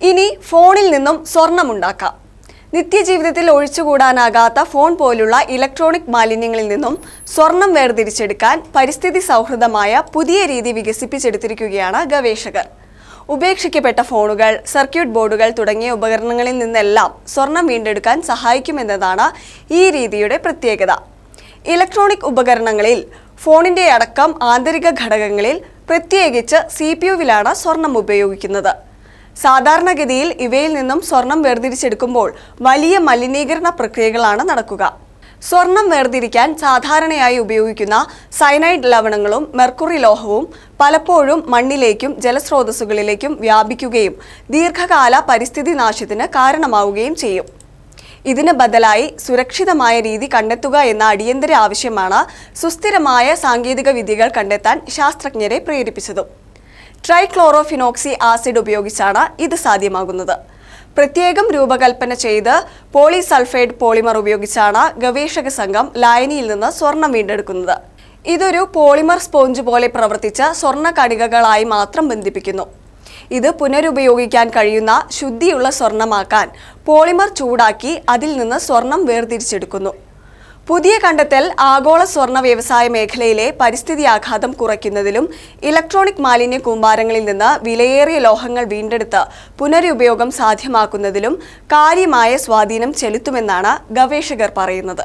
ഇനി ഫോണിൽ നിന്നും സ്വർണമുണ്ടാക്കാം നിത്യജീവിതത്തിൽ ഒഴിച്ചുകൂടാനാകാത്ത ഫോൺ പോലുള്ള ഇലക്ട്രോണിക് മാലിന്യങ്ങളിൽ നിന്നും സ്വർണം വേർതിരിച്ചെടുക്കാൻ പരിസ്ഥിതി സൗഹൃദമായ പുതിയ രീതി വികസിപ്പിച്ചെടുത്തിരിക്കുകയാണ് ഗവേഷകർ. ഉപേക്ഷിക്കപ്പെട്ട ഫോണുകൾ സർക്യൂട്ട് ബോർഡുകൾ തുടങ്ങിയ ഉപകരണങ്ങളിൽ നിന്നെല്ലാം സ്വർണം വീണ്ടെടുക്കാൻ സഹായിക്കുമെന്നതാണ് ഈ രീതിയുടെ പ്രത്യേകത. ഇലക്ട്രോണിക് ഉപകരണങ്ങളിൽ ഫോണിന്റെ അടക്കം ആന്തരിക ഘടകങ്ങളിൽ പ്രത്യേകിച്ച് സി പി യുവിലാണ് സ്വർണം ഉപയോഗിക്കുന്നത്. സാധാരണഗതിയിൽ ഇവയിൽ നിന്നും സ്വർണം വേർതിരിച്ചെടുക്കുമ്പോൾ വലിയ മലിനീകരണ പ്രക്രിയകളാണ് നടക്കുക. സ്വർണം വേർതിരിക്കാൻ സാധാരണയായി ഉപയോഗിക്കുന്ന സൈനൈഡ് ലവണങ്ങളും മെർക്കുറി ലോഹവും പലപ്പോഴും മണ്ണിലേക്കും ജലസ്രോതസ്സുകളിലേക്കും വ്യാപിക്കുകയും ദീർഘകാല പരിസ്ഥിതി നാശത്തിന് കാരണമാവുകയും ചെയ്യും. ഇതിന് ബദലായി സുരക്ഷിതമായ രീതി കണ്ടെത്തുക എന്ന അടിയന്തര ആവശ്യമാണ് സുസ്ഥിരമായ സാങ്കേതിക വിദ്യകൾ കണ്ടെത്താൻ ശാസ്ത്രജ്ഞരെ പ്രേരിപ്പിച്ചതും. ട്രൈക്ലോറോഫിനോക്സി ആസിഡ് ഉപയോഗിച്ചാണ് ഇത് സാധ്യമാകുന്നത്. പ്രത്യേകം രൂപകൽപ്പന ചെയ്ത് പോളിസൾഫൈഡ് പോളിമർ ഉപയോഗിച്ചാണ് ഗവേഷക സംഘം ലായനിയിൽ നിന്ന് സ്വർണം വീണ്ടെടുക്കുന്നത്. ഇതൊരു പോളിമർ സ്പോഞ്ച് പോലെ പ്രവർത്തിച്ച് സ്വർണ കണികകളായി മാത്രം ബന്ധിപ്പിക്കുന്നു. ഇത് പുനരുപയോഗിക്കാൻ കഴിയുന്ന ശുദ്ധിയുള്ള സ്വർണമാക്കാൻ പോളിമർ ചൂടാക്കി അതിൽ നിന്ന് സ്വർണം വേർതിരിച്ചെടുക്കുന്നു. പുതിയ കണ്ടെത്തൽ ആഗോള സ്വർണ വ്യവസായ മേഖലയിലെ പരിസ്ഥിതി ആഘാതം കുറയ്ക്കുന്നതിലും ഇലക്ട്രോണിക് മാലിന്യ കൂമ്പാരങ്ങളിൽ നിന്ന് വിലയേറിയ ലോഹങ്ങൾ വീണ്ടെടുത്ത് പുനരുപയോഗം സാധ്യമാക്കുന്നതിലും കാര്യമായ സ്വാധീനം ചെലുത്തുമെന്നാണ് ഗവേഷകർ പറയുന്നത്.